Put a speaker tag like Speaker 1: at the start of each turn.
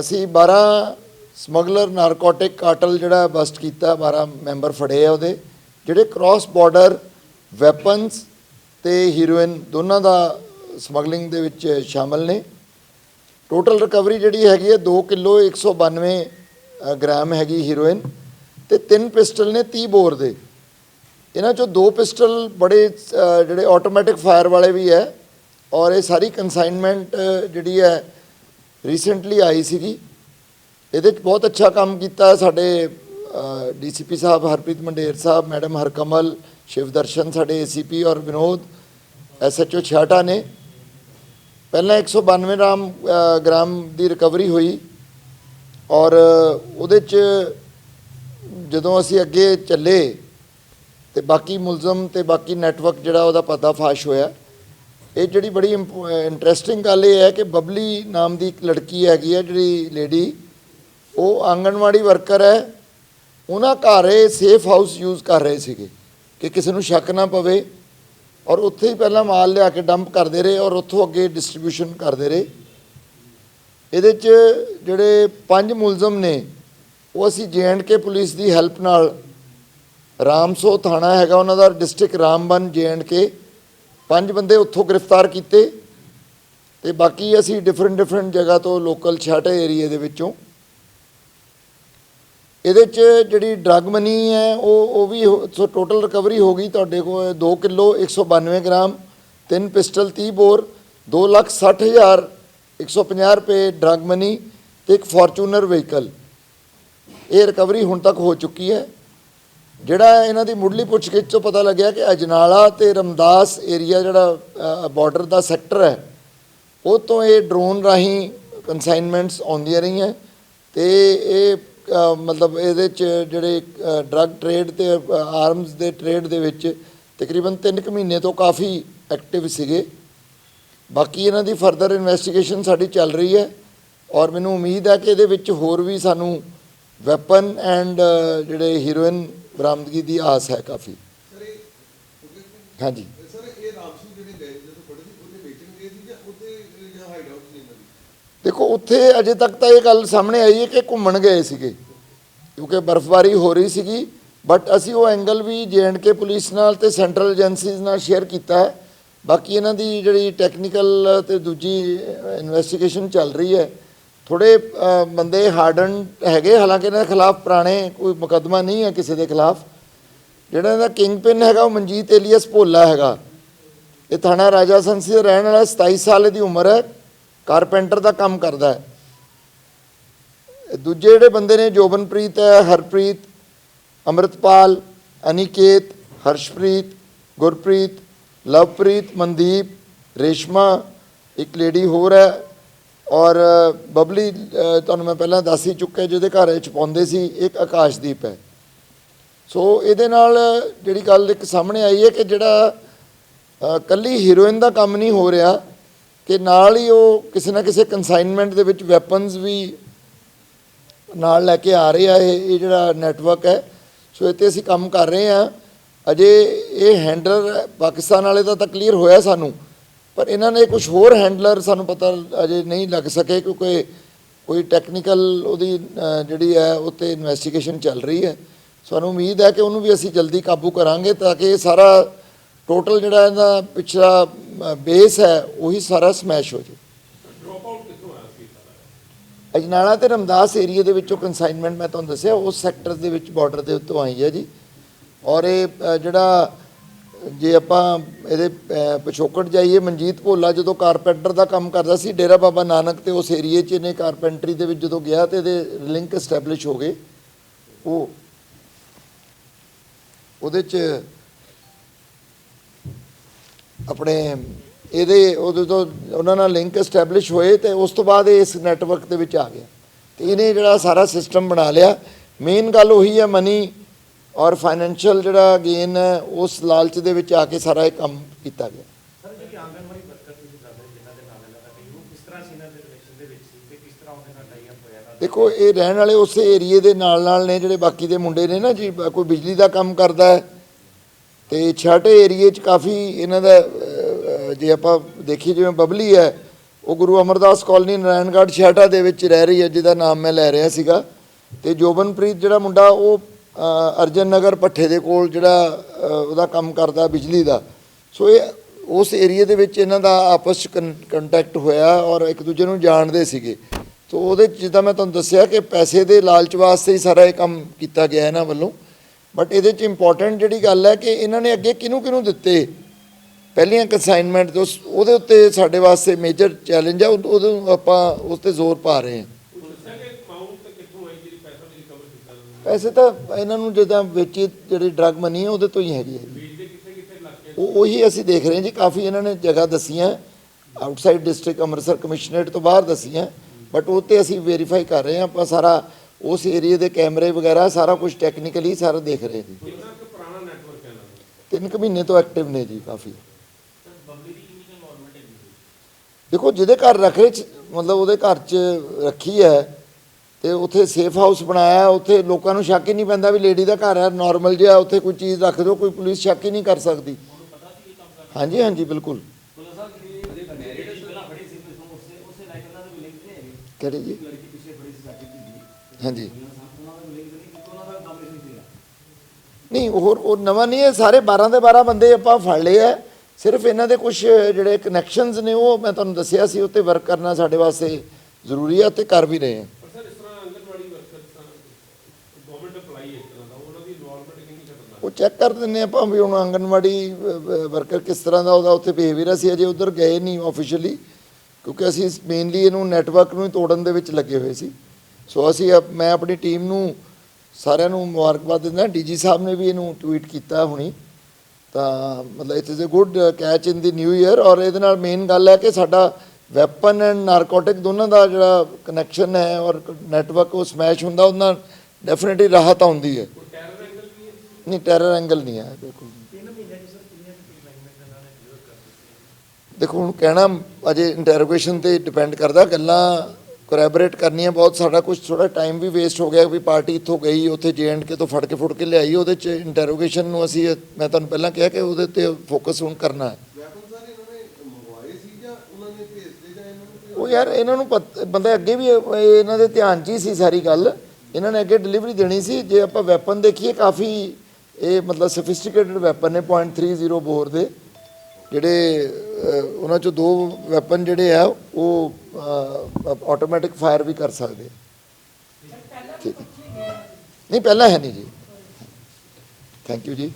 Speaker 1: ਅਸੀਂ 12 smuggler narcotic cartel ਜਿਹੜਾ bust ਕੀਤਾ 12 ਮੈਂਬਰ ਫੜੇ ਆ ਉਹਦੇ ਜਿਹੜੇ ਕ੍ਰਾਸ ਬਾਰਡਰ ਵੈਪਨਸ ਤੇ ਹੀਰੋਇਨ ਦੋਨਾਂ ਦਾ ਸਮਗਲਿੰਗ ਦੇ ਵਿੱਚ ਸ਼ਾਮਲ ਨੇ। ਟੋਟਲ ਰਿਕਵਰੀ ਜਿਹੜੀ ਹੈਗੀ ਹੈ 2 ਕਿਲੋ 192 ਅ, ਗ੍ਰਾਮ ਹੈਗੀ ਹੀਰੋਇਨ ਤੇ ਤਿੰਨ ਪਿਸਟਲ ਨੇ 30 ਬੋਰ ਦੇ। ਇਹਨਾਂ ਚੋਂ ਦੋ ਪਿਸਟਲ ਬੜੇ ਜਿਹੜੇ ਆਟੋਮੈਟਿਕ ਫਾਇਰ ਵਾਲੇ ਵੀ ਹੈ ਔਰ ਇਹ ਸਾਰੀ ਕਨਸਾਈਨਮੈਂਟ ਜਿਹੜੀ ਹੈ ਰੀਸੈਂਟਲੀ ਆਈ ਸੀਗੀ। ਇਹਦੇ 'ਚ ਬਹੁਤ ਅੱਛਾ ਕੰਮ ਕੀਤਾ ਹੈ ਸਾਡੇ ਡੀਸੀਪੀ ਸਾਹਿਬ ਹਰਪ੍ਰੀਤ ਮੰਡੇਰ ਸਾਹਿਬ ਮੈਡਮ ਹਰਕਮਲ ਸ਼ਿਵਦਰਸ਼ਨ ਸਾਡੇ ਏਸੀਪੀ ਔਰ ਵਿਨੋਦ ਐਸਐਚਓ ਛਾਟਾ ਨੇ। ਪਹਿਲਾਂ 192 ਗ੍ਰਾਮ ਅ, ਗ੍ਰਾਮ ਦੀ ਰਿਕਵਰੀ ਹੋਈ ਔਰ ਉਹਦੇ 'ਚ ਜਦੋਂ ਅਸੀਂ ਅੱਗੇ ਚੱਲੇ ਤੇ ਬਾਕੀ ਮੁਲਜ਼ਮ ਤੇ ਬਾਕੀ ਨੈਟਵਰਕ ਜਿਹੜਾ ਉਹਦਾ ਪਤਾ ਫਾਸ਼ ਹੋਇਆ। ਇਹ ਜਿਹੜੀ ਬੜੀ ਇੰਟਰਸਟਿੰਗ ਗੱਲ ਇਹ ਹੈ ਕਿ ਬਬਲੀ ਨਾਮ ਦੀ ਇੱਕ ਲੜਕੀ ਹੈਗੀ ਹੈ ਜਿਹੜੀ ਲੇਡੀ ਉਹ ਆਂਗਣਵਾੜੀ ਵਰਕਰ ਹੈ। ਉਹਨਾਂ ਘਰ ਇਹ ਸੇਫ ਹਾਊਸ ਯੂਜ਼ ਕਰ ਰਹੇ ਸੀਗੇ ਕਿ ਕਿਸੇ ਨੂੰ ਸ਼ੱਕ ਨਾ ਪਵੇ ਔਰ ਉੱਥੇ ਹੀ ਪਹਿਲਾਂ ਮਾਲ ਲਿਆ ਕੇ ਡੰਪ ਕਰਦੇ ਰਹੇ ਔਰ ਉੱਥੋਂ ਅੱਗੇ ਡਿਸਟ੍ਰੀਬਿਊਸ਼ਨ ਕਰਦੇ ਰਹੇ। ਇਹਦੇ 'ਚ ਜਿਹੜੇ ਪੰਜ ਮੁਲਜ਼ਮ ਨੇ, ਉਹ ਅਸੀਂ ਕੇ ਪੁਲਿਸ ਦੀ ਹੈਲਪ ਨਾਲ ਰਾਮਸੋ ਥਾਣਾ ਹੈਗਾ, ਉਹਨਾਂ ਦਾ ਡਿਸਟ੍ਰਿਕਟ ਰਾਮਬਨ ਕੇ ਪੰਜ ਬੰਦੇ ਉੱਥੋਂ ਗ੍ਰਿਫਤਾਰ ਕੀਤੇ ਤੇ ਬਾਕੀ ਅਸੀਂ ਡਿਫਰੈਂਟ ਡਿਫਰੈਂਟ ਜਗ੍ਹਾ ਤੋਂ ਲੋਕਲ ਛਾਟੇ ਏਰੀਏ ਦੇ ਵਿੱਚੋਂ। ਇਹਦੇ 'ਚ ਜਿਹੜੀ ਡਰੱਗ ਮਨੀ ਹੈ, ਉਹ ਉਹ ਵੀ ਹੋ- ਸੋ ਟੋਟਲ ਰਿਕਵਰੀ ਹੋ ਗਈ ਤੁਹਾਡੇ ਕੋਲ 2 ਕਿਲੋ 192 ਗ੍ਰਾਮ, ਤਿੰਨ ਪਿਸਟਲ 30 ਬੋਰ 2 ਲੱਖ 60 ਹਜ਼ਾਰ 150 ਰੁਪਏ ਡਰੱਗ ਮਨੀ ਤੇ ਇੱਕ ਫੋਰਚੂਨਰ ਵਹੀਕਲ ਇਹ ਰਿਕਵਰੀ ਹੁਣ ਤੱਕ ਹੋ ਚੁੱਕੀ ਹੈ। ਜਿਹੜਾ ਇਹਨਾਂ ਦੀ ਮੁੱਢਲੀ ਪੁੱਛਗਿੱਛ ਤੋਂ ਪਤਾ ਲੱਗਿਆ ਕਿ ਅਜਨਾਲਾ ਤੇ ਰਮਦਾਸ ਏਰੀਆ ਜਿਹੜਾ ਬਾਰਡਰ ਦਾ ਸੈਕਟਰ ਹੈ, ਉਹ ਤੋਂ ਇਹ ਡਰੋਨ ਰਾਹੀਂ ਕਨਸਾਈਨਮੈਂਟਸ ਆਉਂਦੀਆਂ ਰਹੀਆਂ ਤੇ ਇਹ ਮਤਲਬ ਇਹਦੇ ਚ ਜਿਹੜੇ ਡਰੱਗ ਟ੍ਰੇਡ ਤੇ ਆਰਮਸ ਦੇ ਟ੍ਰੇਡ ਦੇ ਵਿੱਚ ਤਕਰੀਬਨ 3 ਕੁ ਮਹੀਨੇ ਤੋਂ ਕਾਫੀ ਐਕਟਿਵ ਸੀਗੇ। ਬਾਕੀ ਇਹਨਾਂ ਦੀ ਫਰਦਰ ਇਨਵੈਸਟੀਗੇਸ਼ਨ ਸਾਡੀ ਚੱਲ ਰਹੀ ਹੈ ਔਰ ਮੈਨੂੰ ਉਮੀਦ ਹੈ ਕਿ ਇਹਦੇ ਵਿੱਚ ਹੋਰ ਵੀ ਸਾਨੂੰ ਵੈਪਨ ਐਂਡ ਜਿਹੜੇ ਹੀਰੋਇਨ ਬਰਾਮਦਗੀ ਦੀ ਆਸ ਹੈ ਕਾਫੀ। ਹਾਂਜੀ। ਦੇਖੋ ਉੱਥੇ ਅਜੇ ਤੱਕ ਤਾਂ ਇਹ ਗੱਲ ਸਾਹਮਣੇ ਆਈ ਹੈ ਕਿ ਘੁੰਮਣ ਗਏ ਸੀਗੇ। ਕਿਉਂਕਿ ਬਰਫ਼ਬਾਰੀ ਹੋ ਰਹੀ ਸੀਗੀ ਬਟ ਅਸੀਂ ਉਹ ਐਂਗਲ ਵੀ ਕੇ ਪੁਲਿਸ ਨਾਲ ਤੇ ਸੈਂਟਰਲ ਏਜੰਸੀਜ਼ ਨਾਲ ਸ਼ੇਅਰ ਕੀਤਾ ਹੈ। ਬਾਕੀ ਇਹਨਾਂ ਦੀ ਜਿਹੜੀ ਟੈਕਨੀਕਲ ਤੇ ਦੂਜੀ ਇਨਵੈਸਟੀਗੇਸ਼ਨ ਚੱਲ ਰਹੀ ਹੈ ਥੋੜੇ ਬੰਦੇ ਹਾਰਡਨ ਹੈਗੇ, ਹਾਲਾਂਕਿ ਇਹਨਾਂ ਦੇ ਖਿਲਾਫ ਪੁਰਾਣੇ ਕੋਈ ਮੁਕੱਦਮਾ ਨਹੀਂ ਹੈ ਕਿਸੇ ਦੇ ਖਿਲਾਫ। ਜਿਹੜਾ ਇਹਦਾ ਕਿੰਗ ਪਿਨ ਹੈਗਾ, ਉਹ ਮਨਜੀਤ ਏਲੀਅਸ ਭੋਲਾ ਹੈਗਾ। ਇਹ ਥਾਣਾ ਰਾਜਾ ਸੰਸੀ ਦਾ ਰਹਿਣ ਵਾਲਾ 27 ਸਾਲ ਦੀ ਉਮਰ ਹੈ। ਕਾਰਪੈਂਟਰ ਦਾ ਕੰਮ ਕਰਦਾ ਹੈ। ਦੂਜੇ ਜਿਹੜੇ ਬੰਦੇ ਨੇ, ਜੋਬਨਪ੍ਰੀਤ ਹੈ, ਹਰਪ੍ਰੀਤ, ਅੰਮ੍ਰਿਤਪਾਲ, ਅਨਿਕੇਤ, ਹਰਸ਼ਪ੍ਰੀਤ, ਗੁਰਪ੍ਰੀਤ, ਲਵਪ੍ਰੀਤ, ਮਨਦੀਪ, ਰੇਸ਼ਮਾ, ਇੱਕ ਲੇਡੀ ਹੋਰ ਹੈ। ਔਰ ਬਬਲੀ ਤੁਹਾਨੂੰ ਮੈਂ ਪਹਿਲਾਂ ਦੱਸ ਹੀ ਚੁੱਕਿਆ ਜਿਹਦੇ ਘਰ ਇਹ ਛਪਾਉਂਦੇ ਸੀ ਇੱਕ ਆਕਾਸ਼ਦੀਪ ਹੈ। ਸੋ ਇਹਦੇ ਨਾਲ ਜਿਹੜੀ ਗੱਲ ਇੱਕ ਸਾਹਮਣੇ ਆਈ ਹੈ ਕਿ ਜਿਹੜਾ ਅ, ਕੱਲੀ ਹੀਰੋਇਨ ਦਾ ਕੰਮ ਨਹੀਂ ਹੋ ਰਿਹਾ ਕਿ ਨਾਲ ਹੀ ਉਹ ਕਿਸੇ ਨਾ ਕਿਸੇ ਕਨਸਾਈਨਮੈਂਟ ਦੇ ਵਿੱਚ ਵੈਪਨਸ ਵੀ ਨਾਲ ਲੈ ਕੇ ਆ ਰਿਹਾ ਇਹ ਇਹ ਜਿਹੜਾ ਨੈਟਵਰਕ ਹੈ। ਸੋ ਇਹ 'ਤੇ ਅਸੀਂ ਕੰਮ ਕਰ ਰਹੇ ਹਾਂ। ਅਜੇ ਇਹ ਹੈਂਡਲਰ ਪਾਕਿਸਤਾਨ ਵਾਲੇ ਦਾ ਤਾਂ ਕਲੀਅਰ ਹੋਇਆ ਸਾਨੂੰ। ਪਰ ਇਹਨਾਂ ਨੇ ਕੁਝ ਹੋਰ ਹੈਂਡਲਰ ਸਾਨੂੰ ਪਤਾ ਅਜੇ ਨਹੀਂ ਲੱਗ ਸਕੇ ਕਿਉਂਕਿ ਕੋਈ ਟੈਕਨੀਕਲ ਉਹਦੀ ਜਿਹੜੀ ਹੈ ਉੱਤੇ ਇਨਵੈਸਟੀਗੇਸ਼ਨ ਚੱਲ ਰਹੀ ਹੈ। ਸਾਨੂੰ ਉਮੀਦ ਹੈ ਕਿ ਉਹਨੂੰ ਵੀ ਅਸੀਂ ਜਲਦੀ ਕਾਬੂ ਕਰਾਂਗੇ ਤਾਂ ਕਿ ਇਹ ਸਾਰਾ ਟੋਟਲ ਜਿਹੜਾ ਇਹਦਾ ਪਿਛਲਾ ਬੇਸ ਹੈ, ਉਹੀ ਸਾਰਾ ਸਮੈਸ਼ ਹੋ ਜਾਵੇ। ਅਜਨਾਲਾ ਤੇ ਰਮਦਾਸ ਏਰੀਆ ਦੇ ਵਿੱਚੋਂ ਕਨਸਾਈਨਮੈਂਟ ਮੈਂ ਤੁਹਾਨੂੰ ਦੱਸਿਆ, ਉਸ ਸੈਕਟਰ ਦੇ ਵਿੱਚ ਬਾਰਡਰ ਦੇ ਉੱਤੋਂ ਆਈ ਹੈ ਜੀ। ਔਰ ਇਹ ਜਿਹੜਾ ਜੇ ਆਪਾਂ ਇਹਦੇ ਪਿਛੋਕੜ ਜਾਈਏ, ਮਨਜੀਤ ਭੋਲਾ ਜਦੋਂ ਕਾਰਪੈਂਟਰ ਦਾ ਕੰਮ ਕਰਦਾ ਸੀ, ਡੇਰਾ ਬਾਬਾ ਨਾਨਕ ਤੇ ਉਸ ਏਰੀਏ 'ਚ ਇਹਨੇ ਕਾਰਪੈਂਟਰੀ ਦੇ ਵਿੱਚ ਜਦੋਂ ਗਿਆ ਤੇ ਇਹਦੇ ਲਿੰਕ ਐਸਟੈਬਲਿਸ਼ ਹੋ ਗਏ। ਉਹ, ਉਹਦੇ 'ਚ ਆਪਣੇ ਇਹਦੇ, ਉਹਦੇ ਤੋਂ ਉਹਨਾਂ ਨਾਲ ਲਿੰਕ ਐਸਟੈਬਲਿਸ਼ ਹੋਏ ਤੇ ਉਸ ਤੋਂ ਬਾਅਦ ਇਹ ਇਸ ਨੈਟਵਰਕ ਦੇ ਵਿੱਚ ਆ ਗਿਆ। ਤੇ ਇਹਨੇ ਜਿਹੜਾ ਸਾਰਾ ਸਿਸਟਮ ਬਣਾ ਲਿਆ। ਮੇਨ ਗੱਲ ਉਹੀ ਹੈ ਮਨੀ ਔਰ ਫਾਈਨੈਂਸ਼ੀਅਲ ਜਿਹੜਾ ਗੇਨ ਹੈ ਉਸ ਲਾਲਚ ਦੇ ਵਿੱਚ ਆ ਕੇ ਸਾਰਾ ਇਹ ਕੰਮ ਕੀਤਾ ਗਿਆ।
Speaker 2: ਸਰ ਜਿਹੜੀ ਆਂਗਨਵਾੜੀ ਵਰਕਰ ਤੁਸੀਂ ਦੱਸ ਰਹੇ ਜਿਨ੍ਹਾਂ ਦੇ ਨਾਲ ਇਹਨਾਂ ਦਾ ਕਈ ਉਹ ਕਿਸ ਤਰ੍ਹਾਂ ਸੀ ਇਹਨਾਂ ਦੇ ਰਿਲੇਸ਼ਨ ਦੇ ਵਿੱਚ ਸੀ ਤੇ ਕਿਸ ਤਰ੍ਹਾਂ ਉਹਦੇ ਨਾਲ ਟਾਈ ਅਪ ਹੋਇਆ ਇਹਨਾਂ ਦਾ?
Speaker 1: ਦੇਖੋ ਇਹ ਰਹਿਣ ਵਾਲੇ ਉਸੇ ਏਰੀਏ ਦੇ ਨਾਲ ਨਾਲ ਨੇ ਜਿਹੜੇ ਬਾਕੀ ਦੇ ਮੁੰਡੇ ਨੇ ਨਾ ਜੀ ਕੋਈ ਬਿਜਲੀ ਦਾ ਕੰਮ ਕਰਦਾ ਹੈ। ਤੇ ਛਾਟੇ ਏਰੀਏ 'ਚ ਕਾਫੀ ਇਹਨਾਂ ਦਾ ਜੇ ਆਪਾਂ ਦੇਖੀਏ ਜਿਵੇਂ ਬਬਲੀ ਹੈ ਉਹ ਗੁਰੂ ਅਮਰਦਾਸ ਕਾਲਨੀ ਨਾਰਾਇਣਗੜ੍ਹ ਛੇਹਟਾ ਦੇ ਵਿੱਚ ਰਹਿ ਰਹੀ ਹੈ ਜਿਹਦਾ ਨਾਮ ਮੈਂ ਲੈ ਰਿਹਾ ਸੀਗਾ। ਤੇ ਜੋਬਨਪ੍ਰੀਤ ਜਿਹੜਾ ਮੁੰਡਾ ਉਹ ਅਰਜਨ ਨਗਰ ਪੱਠੇ ਦੇ ਕੋਲ ਜਿਹੜਾ ਉਹਦਾ ਕੰਮ ਕਰਦਾ ਬਿਜਲੀ ਦਾ। ਸੋ ਇਹ ਉਸ ਏਰੀਆ ਦੇ ਵਿੱਚ ਇਹਨਾਂ ਦਾ ਆਪਸ ਚ ਕੰਟੈਕਟ ਹੋਇਆ ਔਰ ਇੱਕ ਦੂਜੇ ਨੂੰ ਜਾਣਦੇ ਸੀਗੇ। ਸੋ ਉਹਦੇ 'ਚ ਜਿੱਦਾਂ ਮੈਂ ਤੁਹਾਨੂੰ ਦੱਸਿਆ ਕਿ ਪੈਸੇ ਦੇ ਲਾਲਚ ਵਾਸਤੇ ਹੀ ਸਾਰਾ ਇਹ ਕੰਮ ਕੀਤਾ ਗਿਆ ਇਹਨਾਂ ਵੱਲੋਂ। ਬਟ ਇਹਦੇ 'ਚ ਇੰਪੋਰਟੈਂਟ ਜਿਹੜੀ ਗੱਲ ਹੈ ਕਿ ਇਹਨਾਂ ਨੇ ਅੱਗੇ ਕਿਹਨੂੰ ਕਿਹਨੂੰ ਦਿੱਤੇ? ਪਹਿਲੀਆਂ ਕਨਸਾਈਨਮੈਂਟ ਤੋਂ ਉਹਦੇ ਉੱਤੇ ਸਾਡੇ ਵਾਸਤੇ ਮੇਜਰ ਚੈਲੰਜ ਆ, ਉਹ- ਉਹਦੇ ਆਪਾਂ ਉਸ ਤੇ ਜ਼ੋਰ ਪਾ ਰਹੇ ਹਾਂ। ਪੈਸੇ ਤਾਂ ਇਹਨਾਂ ਨੂੰ ਜਿੱਦਾਂ ਵੇਚੀ ਜਿਹੜੀ ਡਰਗ ਮਨੀ ਹੈ, ਉਹਦੇ ਤੋਂ ਹੀ ਹੈਗੀ ਹੈ। ਜੀ ਉਹ ਉਹੀ ਅਸੀਂ ਦੇਖ ਰਹੇ ਹਾਂ ਜੀ, ਕਾਫੀ ਇਹਨਾਂ ਨੇ ਜਗ੍ਹਾ ਦਸੀਆਂ ਆਊਟਸਾਈਡ ਡਿਸਟ੍ਰਿਕਟ ਅੰਮ੍ਰਿਤਸਰ ਕਮਿਸ਼ਨਰੇਟ ਤੋਂ ਬਾਹਰ ਦਸੀਆਂ ਬਟ ਉਹ ਤੇ ਅਸੀਂ ਵੈਰੀਫਾਈ ਕਰ ਰਹੇ ਹਾਂ, ਆਪਾਂ ਸਾਰਾ ਉਸ ਏਰੀਆ ਦੇ ਕੈਮਰੇ ਵਗੈਰਾ, ਸਾਰਾ ਕੁਝ ਟੈਕਨੀਕਲੀ ਸਾਰਾ ਦੇਖ ਰਹੇ ਜੀ।
Speaker 2: ਕਿੰਨਾ ਕੁ ਪੁਰਾਣਾ ਨੈਟਵਰਕ ਹੈ
Speaker 1: ਤਿੰਨ ਕੁ ਮਹੀਨੇ ਤੋਂ ਐਕਟਿਵ ਨੇ ਜੀ ਕਾਫੀ। ਦੇਖੋ, ਜਿਹਦੇ ਘਰ ਰੱਖੇ ਚ, ਮਤਲਬ ਉਹਦੇ ਘਰ 'ਚ ਰੱਖੀ ਹੈ ਤੇ ਉੱਥੇ ਸੇਫ ਹਾਊਸ ਬਣਾਇਆ, ਉੱਥੇ ਲੋਕਾਂ ਨੂੰ ਸ਼ੱਕ ਹੀ ਨਹੀਂ ਪੈਂਦਾ ਵੀ ਲੇਡੀ ਦਾ ਘਰ ਹੈ ਨਾਰਮਲ ਜਿਹਾ ਉੱਥੇ ਕੋਈ ਚੀਜ਼ ਰੱਖ ਦਿਓ, ਕੋਈ ਪੁਲਿਸ ਸ਼ੱਕ ਹੀ ਨਹੀਂ ਕਰ ਸਕਦੀ। ਹਾਂਜੀ ਹਾਂਜੀ, ਬਿਲਕੁਲ। ਕਿਹੜੇ ਜੀ? ਹਾਂਜੀ। ਨਹੀਂ, ਹੋਰ, ਉਹ ਨਵਾਂ ਨਹੀਂ ਹੈ, ਸਾਰੇ 12 ਦੇ 12 ਬੰਦੇ ਆਪਾਂ ਫੜ ਲਏ ਆ ਸਿਰਫ ਇਹਨਾਂ ਦੇ ਕੁਝ ਜਿਹੜੇ ਕਨੈਕਸ਼ਨਸ ਨੇ, ਉਹ ਮੈਂ ਤੁਹਾਨੂੰ ਦੱਸਿਆ ਸੀ, ਉੱਤੇ ਵਰਕ ਕਰਨਾ ਸਾਡੇ ਵਾਸਤੇ ਜ਼ਰੂਰੀ ਹੈ ਤੇ ਕਰ ਵੀ ਰਹੇ ਹਾਂ
Speaker 2: ਪਰ ਸਰ ਇਸ ਤਰ੍ਹਾਂ ਆਂਗਨਵਾੜੀ ਵਰਕਰ ਗਵਰਨਮੈਂਟ ਅਪਲਾਈ ਇਸ ਤਰ੍ਹਾਂ ਦਾ ਉਹਨਾਂ ਦੀ ਇਨਵੋਲਵਮੈਂਟ ਕਿੰਨੀ ਖਤਰਨਾਕ
Speaker 1: ਉਹ ਚੈੱਕ ਕਰ ਦਿੰਨੇ ਆਪਾਂ ਵੀ ਹੁਣ ਆਂਗਨਵਾੜੀ ਵਰਕਰ ਕਿਸ ਤਰ੍ਹਾਂ ਦਾ ਉਹਦਾ ਉੱਥੇ ਬਿਹੇਵੀਅਰ ਅਸੀਂ ਅਜੇ ਉਧਰ ਗਏ ਨਹੀਂ ਆਫੀਸ਼ੀਅਲੀ ਕਿਉਂਕਿ ਅਸੀਂ ਮੇਨਲੀ ਇਹਨੂੰ ਨੈਟਵਰਕ ਨੂੰ ਹੀ ਤੋੜਨ ਦੇ ਵਿੱਚ ਲੱਗੇ ਹੋਏ ਸੀ। ਸੋ ਅਸੀਂ ਅਪ- ਮੈਂ ਆਪਣੀ ਟੀਮ ਨੂੰ ਸਾਰਿਆਂ ਨੂੰ ਮੁਬਾਰਕਬਾਦ ਦਿੰਦਾ। ਡੀਜੀ ਸਾਹਿਬ ਨੇ ਵੀ ਇਹਨੂੰ ਟਵੀਟ ਕੀਤਾ ਹੁਣੀ। ਤਾਂ ਮਤਲਬ it is a good catch in the new year ਔਰ ਇਹਦੇ ਨਾਲ ਮੇਨ ਗੱਲ ਹੈ ਕਿ ਸਾਡਾ ਵੈਪਨ ਐਂਡ ਨਾਰਕੋਟਿਕ ਦੋਨਾਂ ਦਾ ਜਿਹੜਾ ਕਨੈਕਸ਼ਨ ਹੈ ਔਰ ਨੈਟਵਰਕ ਉਹ ਸਮੈਸ਼ ਹੁੰਦਾ, ਉਹਨਾਂ ਡੈਫੀਨਿਟਲੀ ਰਾਹਤ ਆਉਂਦੀ ਹੈ
Speaker 2: ਕੋਈ ਟੈਰਰ ਐਂਗਲ ਵੀ ਹੈ
Speaker 1: ਨਹੀਂ ਟੈਰਰ ਐਂਗਲ ਨਹੀਂ ਹੈ ਬਿਲਕੁਲ ਦੇਖੋ ਹੁਣ ਕਹਿਣਾ ਅਜੇ ਇੰਟਰੋਗੇਸ਼ਨ ਤੇ ਡਿਪੈਂਡ ਕਰਦਾ ਗੱਲਾਂ ਕੋਰੈਬੋਰੇਟ ਕਰਨੀਆਂ ਬਹੁਤ ਸਾਡਾ ਕੁਝ ਥੋੜਾ ਟਾਈਮ ਵੀ ਵੇਸਟ ਹੋ ਗਿਆ ਵੀ ਪਾਰਟੀ ਇੱਥੋਂ ਗਈ ਉੱਥੇ ਕੇ ਤੋਂ ਫੜ ਕੇ ਫੁੜ ਕੇ ਲਿਆਈ ਉਹਦੇ ਚ ਇੰਟਰੋਗੇਸ਼ਨ ਨੂੰ ਅਸੀਂ ਮੈਂ ਤੁਹਾਨੂੰ ਪਹਿਲਾਂ ਕਿਹਾ ਕਿ ਉਹਦੇ ਤੇ ਫੋਕਸ ਹੁਣ ਕਰਨਾ ਹੈ।
Speaker 3: ਵੈਪਨ ਸਾਰੇ ਇਹਨਾਂ ਨੇ ਮੰਗਵਾਏ ਸੀ ਜਾਂ ਉਹਨਾਂ ਨੇ ਭੇਜਦੇ ਜਾਂ ਇਹਨਾਂ ਨੂੰ
Speaker 1: ਉਹ ਯਾਰ ਇਹਨਾਂ ਨੂੰ ਪਤ- ਬੰਦੇ ਅੱਗੇ ਵੀ ਇਹ- ਇਹਨਾਂ ਦੇ ਧਿਆਨ 'ਚ ਹੀ ਸੀ ਸਾਰੀ ਗੱਲ। ਇਹਨਾਂ ਨੇ ਅੱਗੇ ਡਿਲੀਵਰੀ ਦੇਣੀ ਸੀ ਜੇ ਆਪਾਂ ਵੈਪਨ ਦੇਖੀਏ ਕਾਫੀ ਇਹ ਮਤਲਬ ਸਫਿਸਟੀਕੇਟਡ ਵੈਪਨ ਨੇ .30 ਬੋਰ ਦੇ, ਜਿਹੜੇ ਉਹਨਾਂ ਚੋਂ ਦੋ ਵੈਪਨ ਜਿਹੜੇ ਆ, ਉਹ ਆਟੋਮੈਟਿਕ ਫਾਇਰ ਵੀ ਕਰ ਸਕਦੇ ਠੀਕ। ਹੈ। ਨਹੀਂ, ਪਹਿਲਾਂ ਹੈ ਨਹੀਂ ਜੀ। ਥੈਂਕ ਯੂ ਜੀ।